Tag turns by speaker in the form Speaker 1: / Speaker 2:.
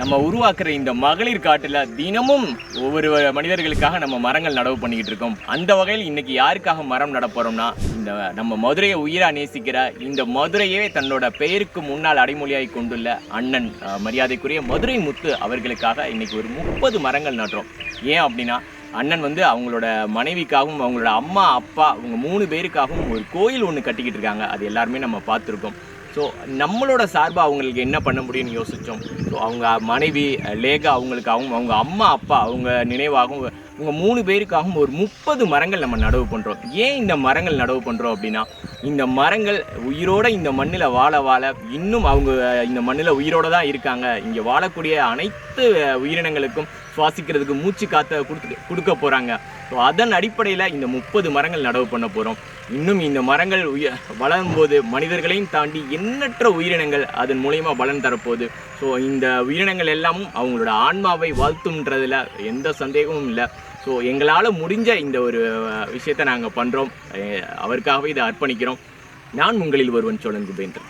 Speaker 1: நம்ம உருவாக்குற இந்த மகளிர் காட்டில் தினமும் ஒவ்வொரு மனிதர்களுக்காக நம்ம மரங்கள் நடவு பண்ணிக்கிட்டு இருக்கோம். அந்த வகையில் இன்னைக்கு யாருக்காக மரம் நடப்போறோம்னா இந்த நம்ம மதுரையை உயிரா நேசிக்கிற இந்த மதுரையே தன்னோட பெயருக்கு முன்னால் அடைமொழியாய் கொண்டுள்ள அண்ணன் மரியாதைக்குரிய மதுரை முத்து அவர்களுக்காக இன்னைக்கு ஒரு முப்பது மரங்கள் நடுறோம். ஏன் அப்படின்னா அண்ணன் வந்து அவங்களோட மனைவிக்காகவும் அவங்களோட அம்மா அப்பா அவங்க மூணு பேருக்காகவும் ஒரு கோயில் ஒன்று கட்டிக்கிட்டு இருக்காங்க. அது எல்லாருமே நம்ம பார்த்துருக்கோம். ஸோ நம்மளோட சார்பாக அவங்களுக்கு என்ன பண்ண முடியும்னு யோசித்தோம் ஸோ அவங்க மனைவி லேகா அவங்களுக்கு அவங்க அவங்க அம்மா அப்பா அவங்க நினைவாகவும் இவங்க மூணு பேருக்காகவும் ஒரு முப்பது மரங்கள் நம்ம நடவு பண்ணுறோம் ஏன் இந்த மரங்கள் நடவு பண்ணுறோம் அப்படின்னா இந்த மரங்கள் உயிரோட இந்த மண்ணில் வாழ வாழ இன்னும் அவங்க இந்த மண்ணில் உயிரோட தான் இருக்காங்க. இங்கே வாழக்கூடிய அனைத்து உயிரினங்களுக்கும் சுவாசிக்கிறதுக்கு மூச்சு காற்றை கொடுத்து கொடுக்க போகிறாங்க ஸோ அதன் அடிப்படையில் இந்த முப்பது மரங்கள் நடவு பண்ண போகிறோம் இன்னும் இந்த மரங்கள் உய வளரும் போது மனிதர்களையும் தாண்டி எண்ணற்ற உயிரினங்கள் அதன் மூலயமா பலன் தரப்போகுது. ஸோ இந்த உயிரினங்கள் எல்லாமும் அவங்களோட ஆன்மாவை வாழ்த்துன்றதுல எந்த சந்தேகமும் இல்லை. ஸோ எங்களால் முடிஞ்ச இந்த ஒரு விஷயத்தை நாங்கள் பண்ணுறோம் அவருக்காகவே இதை அர்ப்பணிக்கிறோம். நான் உங்களில் ஒருவன் சோழன் குபேந்திரன்.